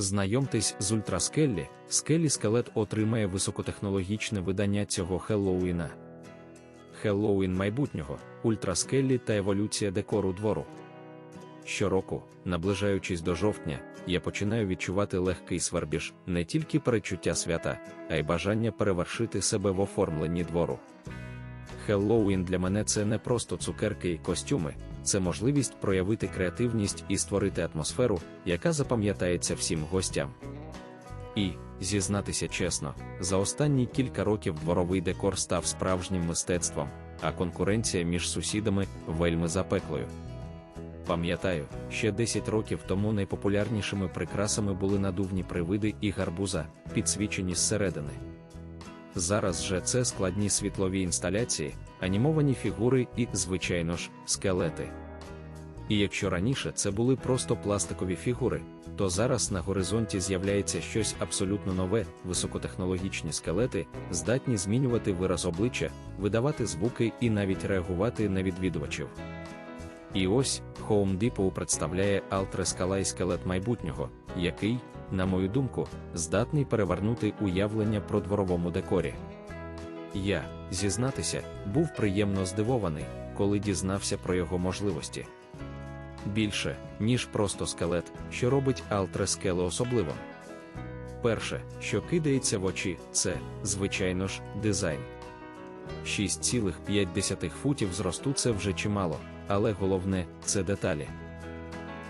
Знайомтесь з ультраскеллі, скелі скелет отримає високотехнологічне видання цього Хеллоуіна. Хеллоуін майбутнього, ультраскеллі та еволюція декору двору. Щороку, наближаючись до жовтня, я починаю відчувати легкий свербіж, не тільки перечуття свята, а й бажання перевершити себе в оформленні двору. Хеллоуін для мене це не просто цукерки і костюми, це можливість проявити креативність і створити атмосферу, яка запам'ятається всім гостям. І, зізнатися чесно, за останні кілька років дворовий декор став справжнім мистецтвом, а конкуренція між сусідами вельми запеклою. Пам'ятаю, ще 10 років тому найпопулярнішими прикрасами були надувні привиди і гарбуза, підсвічені зсередини. Зараз же це складні світлові інсталяції, анімовані фігури і, звичайно ж, скелети. І якщо раніше це були просто пластикові фігури, то зараз на горизонті з'являється щось абсолютно нове, високотехнологічні скелети, здатні змінювати вираз обличчя, видавати звуки і навіть реагувати на відвідувачів. І ось Home Depot представляє Altre скелет майбутнього, який, на мою думку, здатний перевернути уявлення про дворовому декорі. Я, зізнатися, був приємно здивований, коли дізнався про його можливості. Більше, ніж просто скелет, що робить Altre скеле особливим. Перше, що кидається в очі, це, звичайно ж, дизайн. 6,5 футів зросту це вже чимало, але головне це деталі.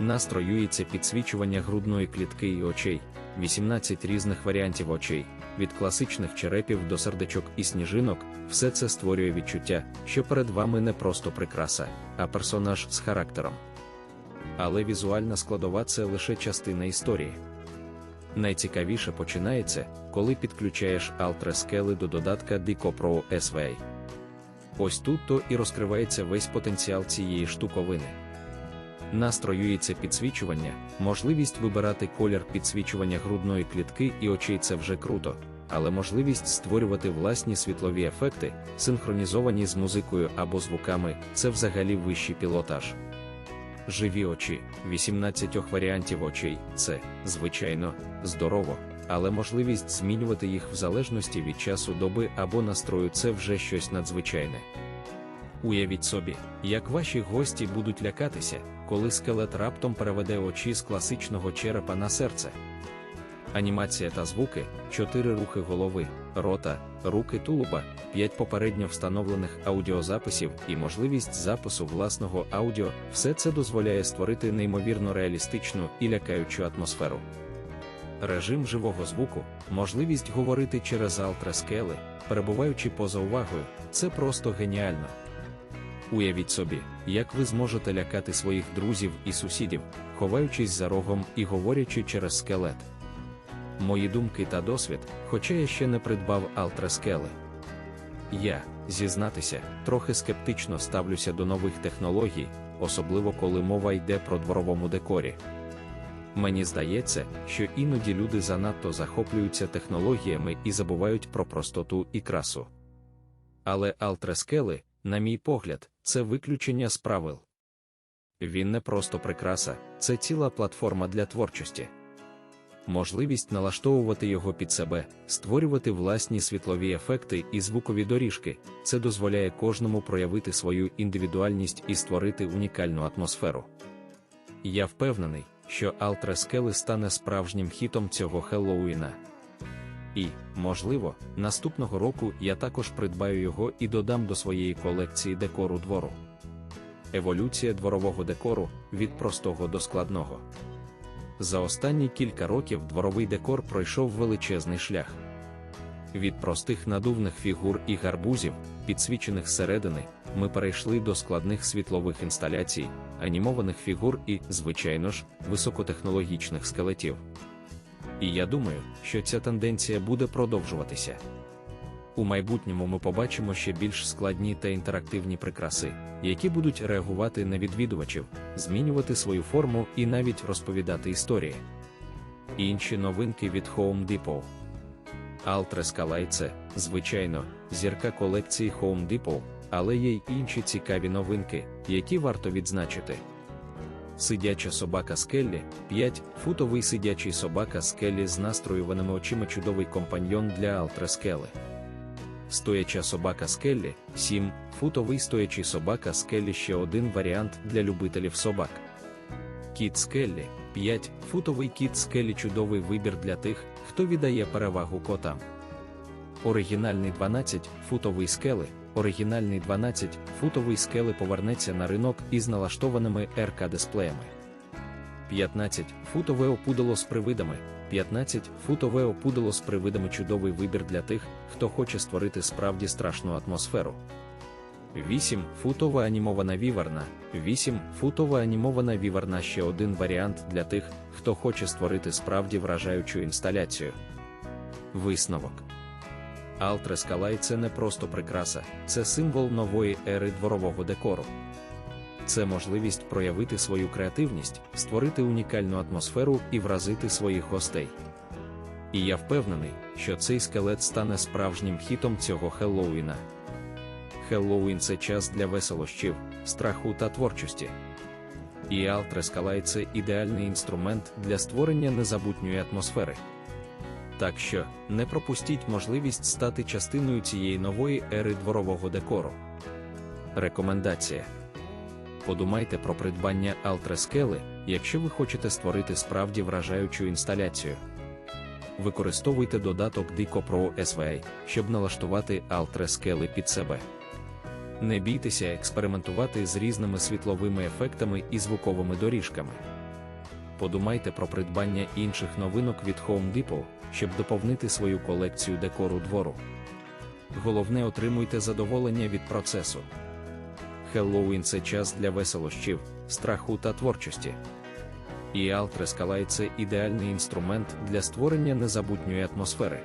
Настроюється підсвічування грудної клітки і очей, 18 різних варіантів очей, від класичних черепів до сердечок і сніжинок, все це створює відчуття, що перед вами не просто прикраса, а персонаж з характером. Але візуальна складова це лише частина історії. Найцікавіше починається, коли підключаєш Altre скели до додатка Dico Pro SVA. Ось тут то і розкривається весь потенціал цієї штуковини. Настроюється підсвічування, можливість вибирати колір підсвічування грудної клітки і очей це вже круто, але можливість створювати власні світлові ефекти, синхронізовані з музикою або звуками це взагалі вищий пілотаж. Живі очі, 18 варіантів очей це, звичайно, здорово, але можливість змінювати їх в залежності від часу доби або настрою це вже щось надзвичайне. Уявіть собі, як ваші гості будуть лякатися, коли скелет раптом переведе очі з класичного черепа на серце. Анімація та звуки, 4 рухи голови, рота, руки тулуба, 5 попередньо встановлених аудіозаписів і можливість запису власного аудіо все це дозволяє створити неймовірно реалістичну і лякаючу атмосферу. Режим живого звуку, можливість говорити через алтрескели, перебуваючи поза увагою, це просто геніально. Уявіть собі, як ви зможете лякати своїх друзів і сусідів, ховаючись за рогом і говорячи через скелет. Мої думки та досвід, хоча я ще не придбав алтрескели. Я, зізнатися, трохи скептично ставлюся до нових технологій, особливо коли мова йде про дворовому декорі. Мені здається, що іноді люди занадто захоплюються технологіями і забувають про простоту і красу. Але алтрескели, на мій погляд, це виключення з правил. Він не просто прикраса, це ціла платформа для творчості. Можливість налаштовувати його під себе, створювати власні світлові ефекти і звукові доріжки, це дозволяє кожному проявити свою індивідуальність і створити унікальну атмосферу. Я впевнений, що Алтрескели стане справжнім хітом цього Хеллоуіна. І, можливо, наступного року я також придбаю його і додам до своєї колекції декору двору. Еволюція дворового декору від простого до складного. За останні кілька років дворовий декор пройшов величезний шлях. Від простих надувних фігур і гарбузів, підсвічених зсередини, ми перейшли до складних світлових інсталяцій, анімованих фігур і, звичайно ж, високотехнологічних скелетів. І я думаю, що ця тенденція буде продовжуватися. У майбутньому ми побачимо ще більш складні та інтерактивні прикраси, які будуть реагувати на відвідувачів, змінювати свою форму і навіть розповідати історії. Інші новинки від Home Depot. Scalai – це, звичайно, зірка колекції Home Depot, але є й інші цікаві новинки, які варто відзначити. Сидяча собака Скеллі 5. Футовий сидячий собака Скеллі з настроюваними очима чудовий компаньйон для Алтрескели. Стояча собака Скеллі 7. Футовий стоячий собака Скеллі ще один варіант для любителів собак. Кіт Скеллі 5. Футовий кіт Скеллі чудовий вибір для тих, хто віддає перевагу котам. Оригінальний 12 футовий скели. Оригінальний 12 футовий скели повернеться на ринок із налаштованими РК дисплеями. 15 футове опудало з привидами. 15 футове опудало з привидами чудовий вибір для тих, хто хоче створити справді страшну атмосферу. 8 футова анімована віверна. 8 футова анімована віверна ще один варіант для тих, хто хоче створити справді вражаючу інсталяцію. Висновок. Алтрескалай це не просто прикраса, це символ нової ери дворового декору. Це можливість проявити свою креативність, створити унікальну атмосферу і вразити своїх гостей. І я впевнений, що цей скелет стане справжнім хітом цього Хеллоуіна. Хеллоуін це час для веселощів, страху та творчості. І Алтрескалай це ідеальний інструмент для створення незабутньої атмосфери. Так що не пропустіть можливість стати частиною цієї нової ери дворового декору. Рекомендація. Подумайте про придбання Алтрескели, якщо ви хочете створити справді вражаючу інсталяцію. Використовуйте додаток Dico Pro SVI, щоб налаштувати Altreskeli під себе. Не бійтеся експериментувати з різними світловими ефектами і звуковими доріжками. Подумайте про придбання інших новинок від Home Depot, щоб доповнити свою колекцію декору двору. Головне отримуйте задоволення від процесу. Хеллоуін це час для веселощів, страху та творчості. І Altreskалай – це ідеальний інструмент для створення незабутньої атмосфери.